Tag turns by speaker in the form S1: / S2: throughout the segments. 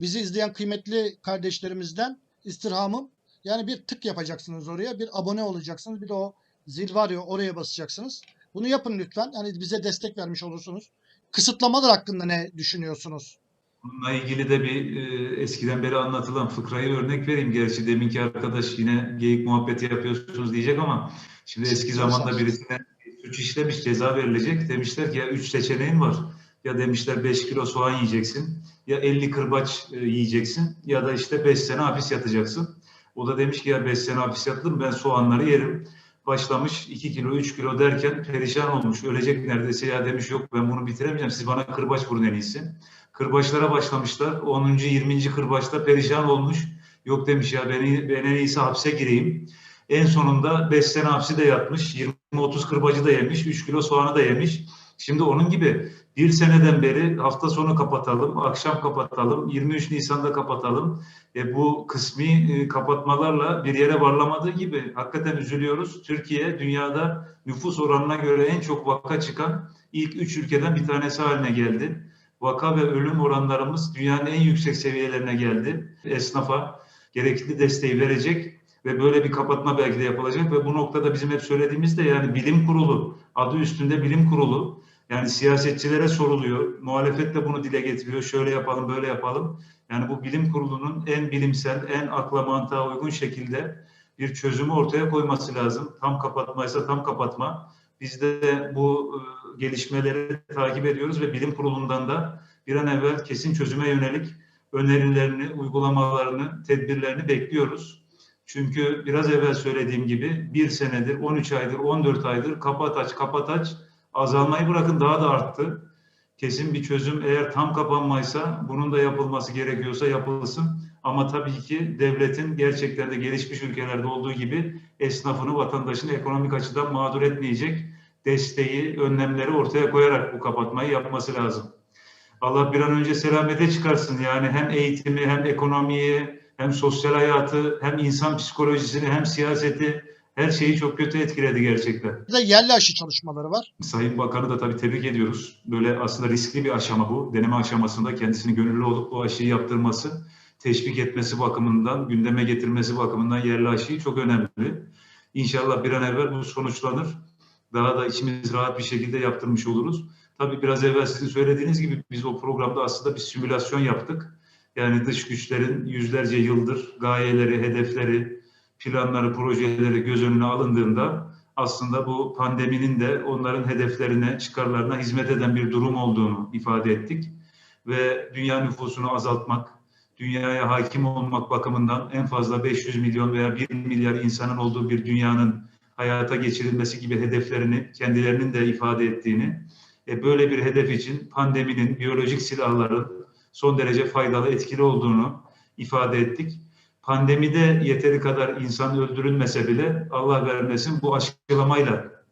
S1: bizi izleyen kıymetli kardeşlerimizden istirhamım yani bir tık yapacaksınız oraya, bir abone olacaksınız, bir de o zil var ya oraya basacaksınız. Bunu yapın lütfen. Hani bize destek vermiş olursunuz. Kısıtlamalar hakkında ne düşünüyorsunuz?
S2: Bununla ilgili de bir e, eskiden beri anlatılan fıkrayı örnek vereyim. Gerçi deminki arkadaş yine geyik muhabbeti yapıyorsunuz diyecek ama şimdi eski zamanda birisine suç işlemiş ceza verilecek. Demişler ki ya üç seçeneğin var. Ya demişler 5 kilo soğan yiyeceksin. Ya 50 kırbaç e, yiyeceksin. Ya da işte 5 sene hapis yatacaksın. O da demiş ki ya 5 sene hapis yattım ben soğanları yerim. Başlamış 2 kilo 3 kilo derken perişan olmuş. Ölecek neredeyse ya demiş yok ben bunu bitiremeyeceğim. Siz bana kırbaç vurun en iyisi. Kırbaçlara başlamışlar. 10. 20. kırbaçta perişan olmuş. Yok demiş ya ben, ben en iyisi hapse gireyim. En sonunda 5 sene hapsi de yatmış. 20-30 kırbacı da yemiş. 3 kilo soğanı da yemiş. Şimdi onun gibi bir seneden beri hafta sonu kapatalım, akşam kapatalım, 23 Nisan'da kapatalım. E, bu kısmi e, kapatmalarla bir yere varlamadığı gibi hakikaten üzülüyoruz. Türkiye dünyada nüfus oranına göre en çok vaka çıkan ilk 3 ülkeden bir tanesi haline geldi vaka ve ölüm oranlarımız dünyanın en yüksek seviyelerine geldi. Esnafa gerekli desteği verecek ve böyle bir kapatma belki de yapılacak ve bu noktada bizim hep söylediğimiz de yani bilim kurulu, adı üstünde bilim kurulu yani siyasetçilere soruluyor, muhalefet de bunu dile getiriyor, şöyle yapalım, böyle yapalım. Yani bu bilim kurulunun en bilimsel, en akla mantığa uygun şekilde bir çözümü ortaya koyması lazım. Tam kapatmaysa tam kapatma. Biz de bu e, gelişmeleri takip ediyoruz ve bilim kurulundan da bir an evvel kesin çözüme yönelik önerilerini, uygulamalarını, tedbirlerini bekliyoruz. Çünkü biraz evvel söylediğim gibi bir senedir, 13 aydır, 14 aydır kapat aç, kapat aç azalmayı bırakın daha da arttı. Kesin bir çözüm eğer tam kapanmaysa bunun da yapılması gerekiyorsa yapılsın. Ama tabii ki devletin gerçekten de gelişmiş ülkelerde olduğu gibi esnafını, vatandaşını ekonomik açıdan mağdur etmeyecek desteği, önlemleri ortaya koyarak bu kapatmayı yapması lazım. Allah bir an önce selamete çıkarsın. Yani hem eğitimi, hem ekonomiyi, hem sosyal hayatı, hem insan psikolojisini, hem siyaseti, her şeyi çok kötü etkiledi gerçekten.
S1: Bir de yerli aşı çalışmaları var.
S2: Sayın Bakanı da tabii tebrik ediyoruz. Böyle aslında riskli bir aşama bu. Deneme aşamasında kendisini gönüllü olup bu aşıyı yaptırması, teşvik etmesi bakımından, gündeme getirmesi bakımından yerli aşıyı çok önemli. İnşallah bir an evvel bu sonuçlanır. Daha da içimiz rahat bir şekilde yaptırmış oluruz. Tabii biraz evvel sizin söylediğiniz gibi biz o programda aslında bir simülasyon yaptık. Yani dış güçlerin yüzlerce yıldır gayeleri, hedefleri, planları, projeleri göz önüne alındığında aslında bu pandeminin de onların hedeflerine, çıkarlarına hizmet eden bir durum olduğunu ifade ettik. Ve dünya nüfusunu azaltmak, dünyaya hakim olmak bakımından en fazla 500 milyon veya 1 milyar insanın olduğu bir dünyanın hayata geçirilmesi gibi hedeflerini kendilerinin de ifade ettiğini, e, böyle bir hedef için pandeminin, biyolojik silahların son derece faydalı, etkili olduğunu ifade ettik. Pandemide yeteri kadar insan öldürülmese bile Allah vermesin bu aşılamayla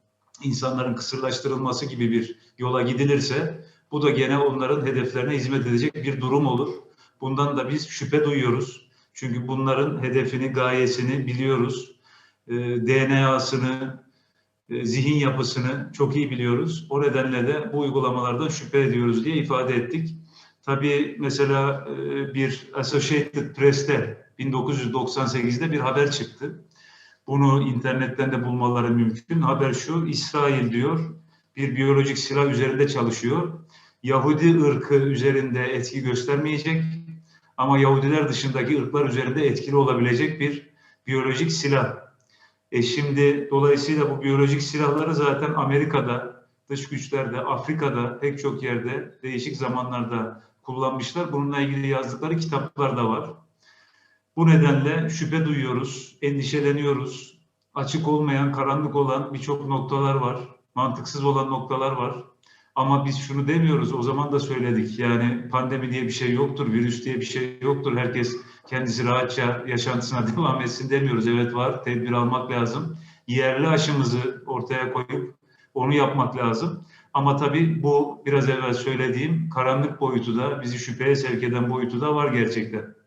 S2: insanların kısırlaştırılması gibi bir yola gidilirse bu da gene onların hedeflerine hizmet edecek bir durum olur. Bundan da biz şüphe duyuyoruz. Çünkü bunların hedefini, gayesini biliyoruz. E, DNA'sını, e, zihin yapısını çok iyi biliyoruz. O nedenle de bu uygulamalardan şüphe ediyoruz diye ifade ettik. Tabii mesela e, bir Associated Press'te 1998'de bir haber çıktı. Bunu internetten de bulmaları mümkün. Haber şu, İsrail diyor bir biyolojik silah üzerinde çalışıyor. Yahudi ırkı üzerinde etki göstermeyecek ama Yahudiler dışındaki ırklar üzerinde etkili olabilecek bir biyolojik silah. E şimdi dolayısıyla bu biyolojik silahları zaten Amerika'da, dış güçlerde, Afrika'da pek çok yerde değişik zamanlarda kullanmışlar. Bununla ilgili yazdıkları kitaplar da var. Bu nedenle şüphe duyuyoruz, endişeleniyoruz. Açık olmayan, karanlık olan birçok noktalar var. Mantıksız olan noktalar var. Ama biz şunu demiyoruz, o zaman da söyledik. Yani pandemi diye bir şey yoktur, virüs diye bir şey yoktur. Herkes kendisi rahatça yaşantısına devam etsin demiyoruz. Evet var, tedbir almak lazım. Yerli aşımızı ortaya koyup onu yapmak lazım. Ama tabii bu biraz evvel söylediğim karanlık boyutu da, bizi şüpheye sevk eden boyutu da var gerçekten.